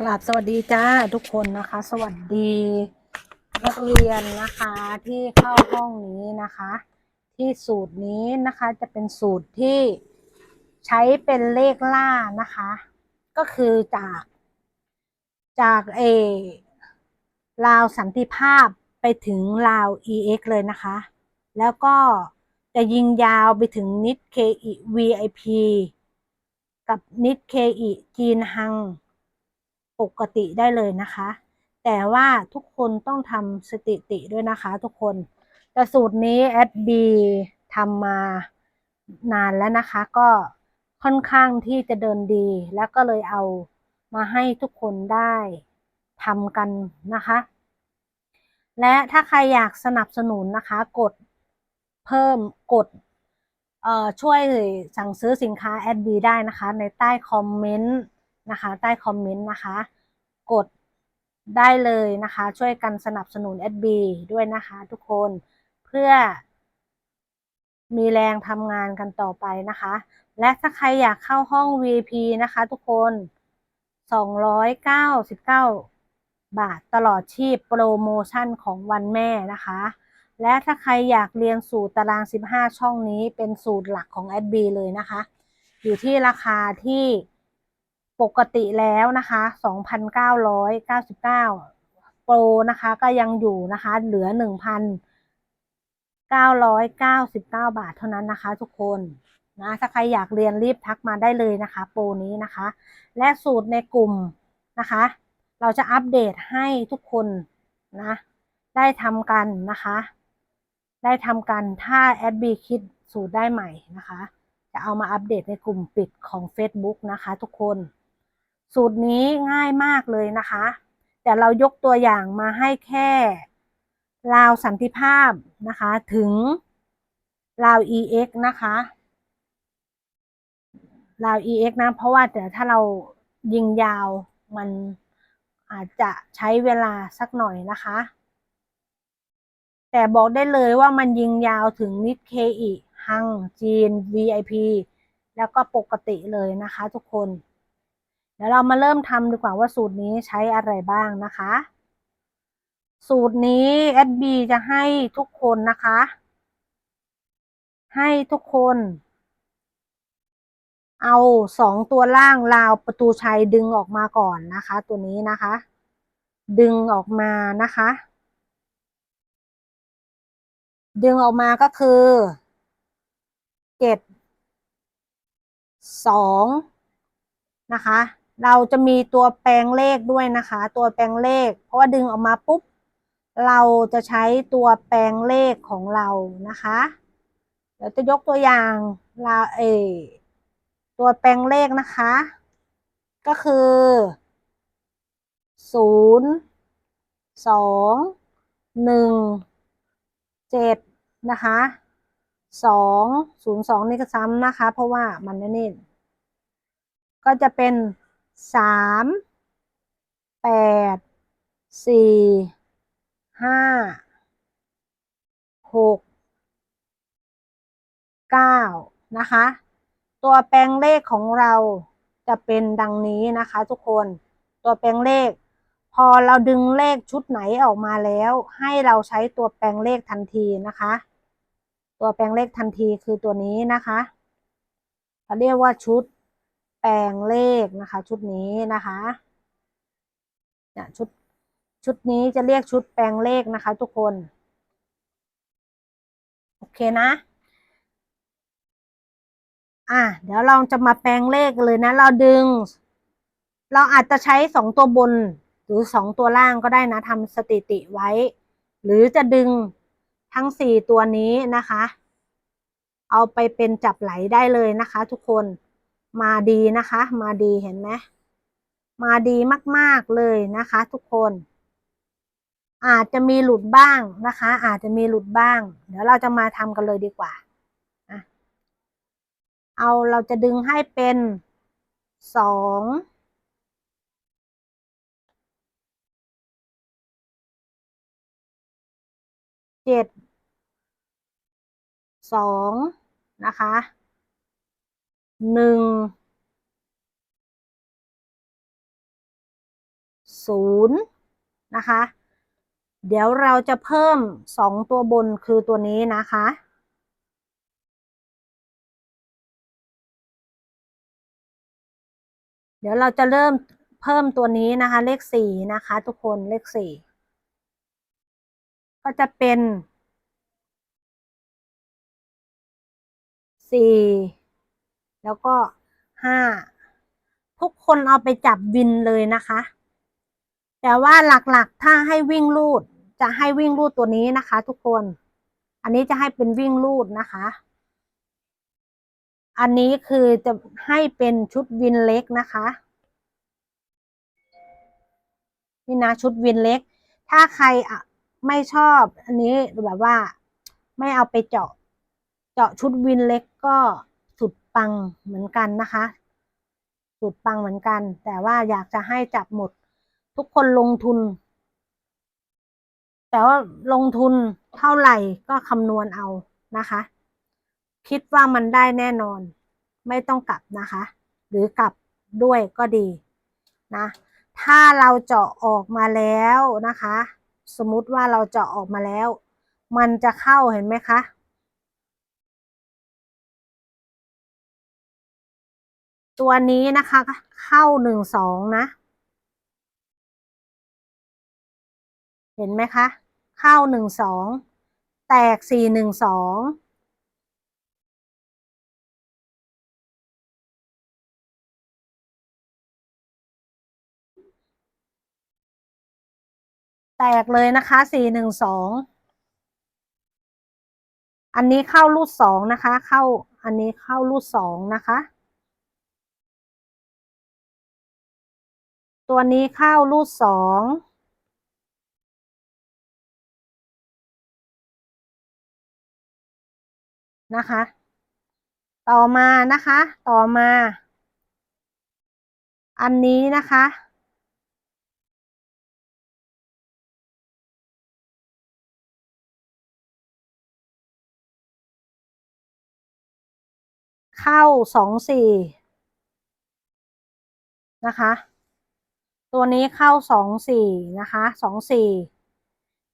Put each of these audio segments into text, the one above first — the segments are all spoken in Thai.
กราบสวัสดีจ้าทุกคนนะคะ สวัสดีนักเรียนนะคะที่เข้าห้องนี้นะคะ ที่สูตรนี้นะคะจะเป็นสูตรที่ใช้เป็นเลขล่านะคะ ก็คือจากจากเอลาวสันติภาพไปถึงลาว EX เลยนะคะ แล้วก็จะยิงยาวไปถึงนิด KE VIP กับนิด KE จีนฮัง ปกติได้เลยนะคะ แต่ว่าทุกคนต้องทำสถิติด้วยนะคะทุกคนแต่สูตรนี้แอดบีทำมานานแล้วนะคะ ก็ค่อนข้างที่จะเดินดี แล้วก็เลยเอามาให้ทุกคนได้ทำกันนะคะ และถ้าใครอยากสนับสนุนนะคะ กดเพิ่มกดช่วยสั่งซื้อสินค้าแอดบีได้นะคะ ในใต้คอมเมนต์ นะคะใต้คอมเมนต์นะคะ กดได้เลยนะคะ ช่วยกันสนับสนุนแอดบีด้วยนะคะทุกคนเพื่อ มีแรงทำงานกันต่อไปนะคะ และถ้าใครอยากเข้าห้อง VP นะคะทุกคน 299 บาทตลอดชีพโปรโมชั่นของวันแม่นะคะ และถ้าใครอยากเรียนสูตรตาราง 15 ช่องนี้เป็นสูตรหลักของ a d b เลยนะคะ อยู่ที่ราคาที่ ปกติแล้วนะคะ2,999 โปรนะคะก็ยังอยู่นะคะเหลือ 1,999 บาทเท่านั้นนะคะ ทุกคนนะถ้าใครอยากเรียนรีบทักมาได้เลยนะคะ โปรนี้นะคะ และสูตรในกลุ่มนะคะ เราจะอัปเดตให้ทุกคนนะได้ทำกันนะคะ ได้ทำกันถ้าแอดบีคิดสูตรได้ใหม่นะคะ จะเอามาอัปเดตในกลุ่มปิดของ Facebook นะคะทุกคน สูตรนี้ง่ายมากเลยนะคะ แต่เรายกตัวอย่างมาให้แค่ลาวสันติภาพนะคะ ถึงลาว EX นะคะลาว EX นะ เพราะว่าแต่ถ้าเรายิงยาวมันอาจจะใช้เวลาสักหน่อยนะคะ แต่บอกได้เลยว่ามันยิงยาวถึงนิดเคอีฮังจีน VIP แล้วก็ปกติเลยนะคะทุกคน เดี๋ยวเรามาเริ่มทำดีกว่าว่าสูตรนี้ใช้อะไรบ้างนะคะ สูตรนี้ SB จะให้ทุกคนนะคะ ให้ทุกคน เอาสองตัวล่างราวประตูชัยดึงออกมาก่อนนะคะ ตัวนี้นะคะ ดึงออกมานะคะ ดึงออกมาก็คือเจ็ดสองนะคะ เราจะมีตัวแปลงเลขด้วยนะคะ ตัวแปลงเลข เพราะว่าดึงออกมาปุ๊บ เราจะใช้ตัวแปลงเลขของเรานะคะเดี๋ยวจะยกตัวอย่างเราเอตัวแปลงเลขนะคะ ก็คือศูนย์สองหนึ่งเจ็ดนะคะสองศูนย์สองนี่ก็ซ้ำนะคะ เพราะว่ามันนี่ก็จะเป็น สามแปดสี่ห้าหกเก้านะคะ ตัวแปลงเลขของเราจะเป็นดังนี้นะคะทุกคนตัวแปลงเลข พอเราดึงเลขชุดไหนออกมาแล้ว ให้เราใช้ตัวแปลงเลขทันทีนะคะ ตัวแปลงเลขทันทีคือตัวนี้นะคะเราเรียกว่าชุด แปลงเลขนะคะ ชุดนี้นะคะเนี่ยชุดชุดนี้จะเรียกชุดแปลงเลขนะคะ ทุกคน โอเคนะ อะเดี๋ยวเราจะมาแปลงเลขเลยนะ เราดึง เราอาจจะใช้สองตัวบนหรือสองตัวล่างก็ได้นะทำสถิติไว้ หรือจะดึงทั้งสี่ตัวนี้นะคะ เอาไปเป็นจับไหลได้เลยนะคะ ทุกคน มาดีนะคะ มาดีเห็นไหมมาดีมาก ๆเลยนะคะ ทุกคน อาจจะมีหลุดบ้างนะคะ อาจจะมีหลุดบ้าง เดี๋ยวเราจะมาทำกันเลยดีกว่าเอาเราจะดึงให้เป็นสองเจ็ดสองนะคะ หนึ่งศูนย์นะคะ เดี๋ยวเราจะเพิ่มสองตัวบนคือตัวนี้นะคะ เดี๋ยวเราจะเริ่มเพิ่มตัวนี้นะคะ เลขสี่นะคะ ทุกคนเลขสี่ก็จะเป็นสี่ แล้วก็ห้าทุกคนเอาไปจับวินเลยนะคะ แต่ว่าหลักๆถ้าให้วิ่งลูดจะให้วิ่งลูดตัวนี้นะคะ ทุกคน อันนี้จะให้เป็นวิ่งลูดนะคะ อันนี้คือจะให้เป็นชุดวินเล็กนะคะนี่นะชุดวินเล็ก ถ้าใครไม่ชอบอันนี้แบบว่าไม่เอาไปเจาะ เจาะชุดวินเล็กก็ ปังเหมือนกันนะคะสุดปังเหมือนกัน แต่ว่าอยากจะให้จับหมดทุกคนลงทุน แต่ว่าลงทุนเท่าไหร่ก็คำนวณเอานะคะ คิดว่ามันได้แน่นอน ไม่ต้องกลับนะคะ หรือกลับด้วยก็ดีนะ ถ้าเราเจาะออกมาแล้วนะคะ สมมติว่าเราเจาะออกมาแล้ว มันจะเข้าเห็นไหมคะ ตัวนี้นะคะ เข้าหนึ่งสองนะ เห็นไหมคะ เข้าหนึ่งสองแตกสี่หนึ่งสองแตกเลยนะคะสี่หนึ่งสอง อันนี้เข้ารูดสองนะคะ เข้า อันนี้เข้ารูดสองนะคะ ตัวนี้เข้ารูดสองนะคะ ต่อมานะคะ ต่อมา อันนี้นะคะ เข้าสองสี่นะคะ ตัวนี้เข้าสองสี่นะคะสองสี่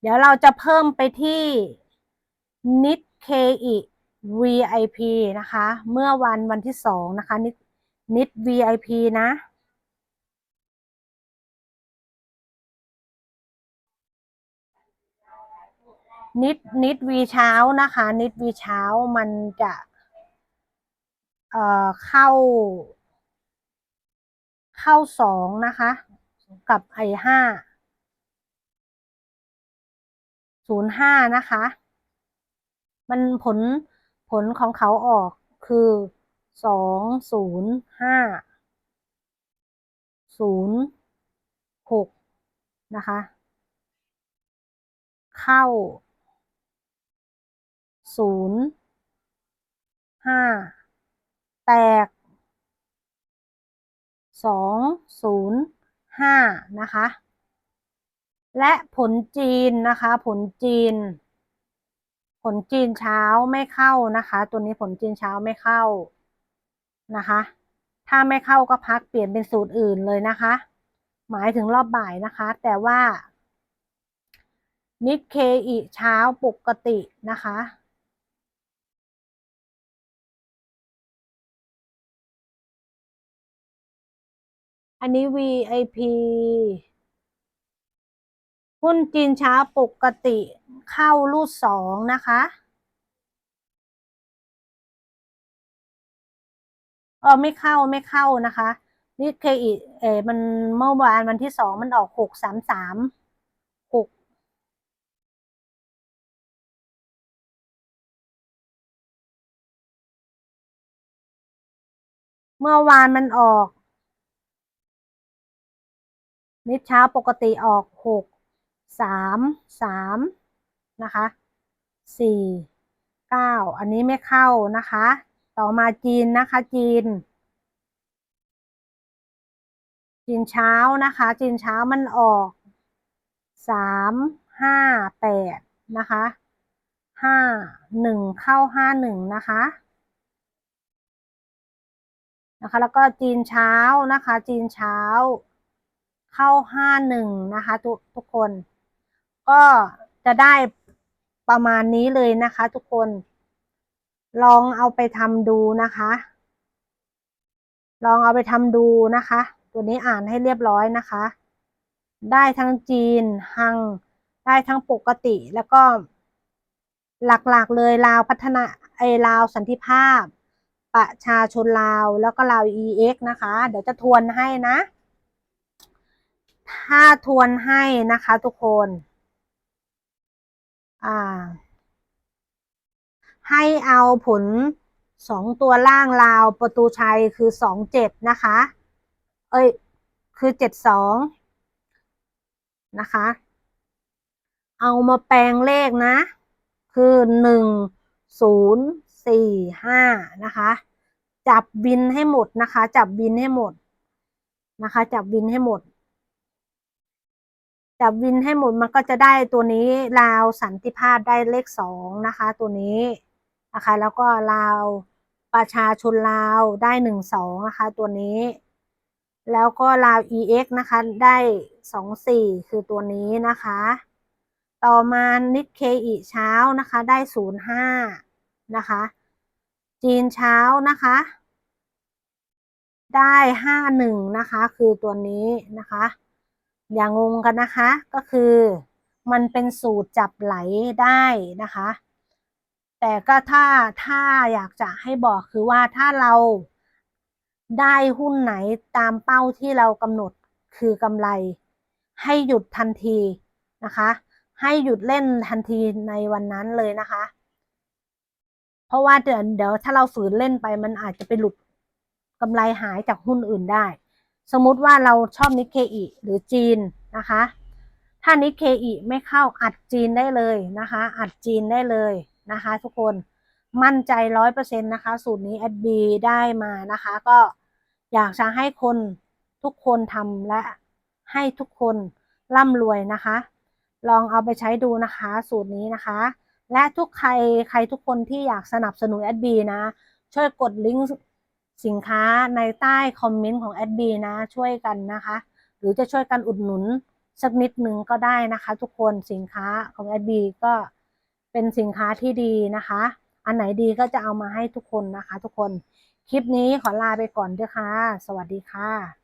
เดี๋ยวเราจะเพิ่มไปที่นิดเคอี VIP นะคะ เมื่อวันวันที่สองนะคะ นิดนิด VIP นะนิดนิดวีเช้านะคะ นิดวีเช้ามันจะเอ่อเข้า เข้าสองนะคะ กับไอห้าศูนย์ห้านะคะ มันผลผลของเขาออกคือสองศูนย์ห้าศูนย์หกนะคะ เข้าศูนย์ห้าแตกสองศูนย์ ห้านะคะ และผลจีนนะคะ ผลจีน ผลจีนเช้าไม่เข้านะคะ ตัวนี้ผลจีนเช้าไม่เข้านะคะ ถ้าไม่เข้าก็พักเปลี่ยนเป็นสูตรอื่นเลยนะคะ หมายถึงรอบบ่ายนะคะ แต่ว่านิเคอีเช้าปกตินะคะ อันนี้ VIP หุ้นจีนช้าปกติเข้ารูดสองนะคะ เออไม่เข้าไม่เข้านะคะนี่เคอีเออมันเมื่อวานวันที่สองมันออกหกสามสามหกเมื่อวานมันออก นิดเช้าปกติออกหกสามสามนะคะสี่เก้าอันนี้ไม่เข้านะคะ ต่อมาจีนนะคะ จีน จีนเช้านะคะ จีนเช้ามันออกสามห้าแปดนะคะห้าหนึ่งเข้าห้าหนึ่งนะคะนะคะ แล้วก็จีนเช้านะคะ จีนเช้า เข้าห้าหนึ่งนะคะทุกทุกคน ก็จะได้ประมาณนี้เลยนะคะทุกคน ลองเอาไปทำดูนะคะ ลองเอาไปทำดูนะคะ ตัวนี้อ่านให้เรียบร้อยนะคะ ได้ทั้งจีนฮัง ได้ทั้งปกติแล้วก็ หลักๆเลยลาวพัฒนาไอลาวสันติภาพ ประชาชนลาวแล้วก็ลาว EX นะคะ เดี๋ยวจะทวนให้นะ ถ้าทวนให้นะคะทุกคน อ่า ให้เอาผลสองตัวล่างลาวประตูชัยคือสองเจ็ดนะคะ เอ้ย คือเจ็ดสองนะคะ เอามาแปลงเลขนะ คือหนึ่งศูนย์สี่ห้านะคะ จับบินให้หมดนะคะ จับบินให้หมดนะคะ จับบินให้หมด จับวินให้หมดมันก็จะได้ตัวนี้ลาวสันติภาพได้เลขสองนะคะ ตัวนี้นะคะ แล้วก็ลาวประชาชนลาวได้หนึ่งสองนะคะ ตัวนี้ แล้วก็ลาว EX นะคะได้สองสี่คือตัวนี้นะคะ ต่อมานิกเคอีเช้านะคะได้ศูนย์ห้านะคะ จีนเช้านะคะ ได้ห้าหนึ่งนะคะ คือตัวนี้นะคะ อย่างงงกันนะคะ ก็คือมันเป็นสูตรจับไหลได้นะคะ แต่ก็ถ้าถ้าอยากจะให้บอกคือว่าถ้าเราได้หุ้นไหนตามเป้าที่เรากำหนดคือกำไร ให้หยุดทันทีนะคะ ให้หยุดเล่นทันทีในวันนั้นเลยนะคะ เพราะว่าเดี๋ยวเดี๋ยวถ้าเราฝืนเล่นไปมันอาจจะไปหลุดกำไรหายจากหุ้นอื่นได้ สมมุติว่าเราชอบนิกเคอีหรือจีนนะคะ ถ้านิกเคอีไม่เข้าอัดจีนได้เลยนะคะ อัดจีนได้เลยนะคะ ทุกคนมั่นใจร้อยเปอร์เซ็นต์นะคะ สูตรนี้แอดบีได้มานะคะ ก็อยากจะให้คนทุกคนทำและให้ทุกคนร่ำรวยนะคะ ลองเอาไปใช้ดูนะคะ สูตรนี้นะคะ และทุกใครใครทุกคนที่อยากสนับสนุนแอดบีนะ ช่วยกดลิงก์ สินค้าในใต้คอมเมนต์ของแอดบีนะช่วยกันนะคะ หรือจะช่วยกันอุดหนุนสักนิดหนึ่งก็ได้นะคะ ทุกคนสินค้าของแอดบีก็เป็นสินค้าที่ดีนะคะ อันไหนดีก็จะเอามาให้ทุกคนนะคะ ทุกคนคลิปนี้ขอลาไปก่อนด้วยค่ะ สวัสดีค่ะ